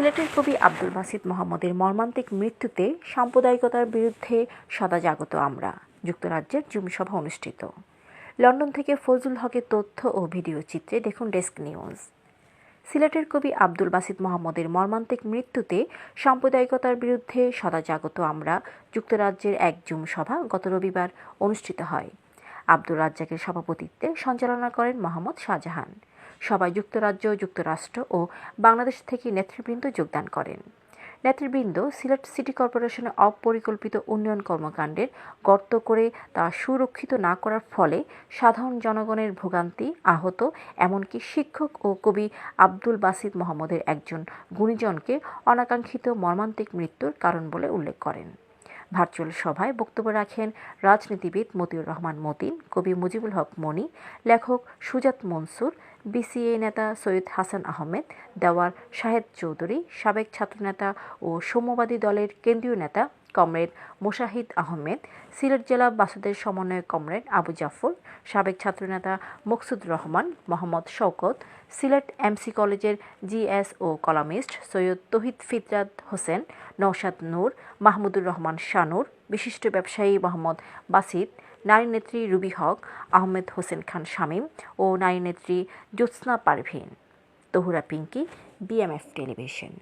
সিলেটের কবি আব্দুল বাসিত মোহাম্মদের মর্মান্তিক মৃত্যুতে সাম্প্রদায়িকতার বিরুদ্ধে সদা জাগত আমরা। যুক্তরাজ্যের জুম সভা অনুষ্ঠিত। লন্ডন থেকে ফজলুল হকের তথ্য ও ভিডিও চিত্রে দেখুন ডেস্ক নিউজ। সিলেটের কবি আব্দুল বাসিদ মোহাম্মদের মর্মান্তিক মৃত্যুতে সাম্প্রদায়িকতার বিরুদ্ধে সদা জাগত আমরা, যুক্তরাজ্যের এক জুম সভা গত রবিবার অনুষ্ঠিত হয়। আব্দুল রাজ্জাকের সভাপতিত্বে সঞ্চালনা করেন মোহাম্মদ শাহজাহান। সভায় যুক্তরাজ্য, যুক্তরাষ্ট্র ও বাংলাদেশ থেকে নেতৃবৃন্দ যোগদান করেন। নেতৃবৃন্দ সিলেট সিটি কর্পোরেশনের অপরিকল্পিত উন্নয়ন কর্মকাণ্ডের গর্ত করে তা সুরক্ষিত না করার ফলে সাধারণ জনগণের ভোগান্তি আহত, এমনকি শিক্ষক ও কবি আব্দুল বাসিদ মোহাম্মদের একজন গুণীজনকে অনাকাঙ্ক্ষিত মর্মান্তিক মৃত্যুর কারণ বলে উল্লেখ করেন। ভার্চুয়াল সভায় বক্তব্য রাখেন রাজনীতিবিদ মতিউর রহমান মতিন, কবি মুজিবুল হক মনি, লেখক সুজাত মনসুর, বিসিএ নেতা সৈয়দ হাসান আহমেদ, দেওয়ার শাহেদ চৌধুরী, সাবেক ছাত্রনেতা ও সৌম্যবাদী দলের কেন্দ্রীয় নেতা কমরেড মোশাহিদ আহমেদ, সিলেট জেলা বাসুদের সমন্বয়ক কমরেড আবু জাফর, সাবেক ছাত্রনেতা মকসুদ রহমান, মোহাম্মদ শওকত, সিলেট এমসি কলেজের জিএস ও কলামিস্ট সৈয়দ তহিদ ফিতরাত হোসেন নৌশাদ নূর, মাহমুদুর রহমান শানুর, বিশিষ্ট ব্যবসায়ী মোহাম্মদ বাসিদ, নারী নেত্রী রুবি হক, আহমেদ হোসেন খান শামীম ও নারী নেত্রী Jyotsna Parvin. Tahura Pinky, BMF television.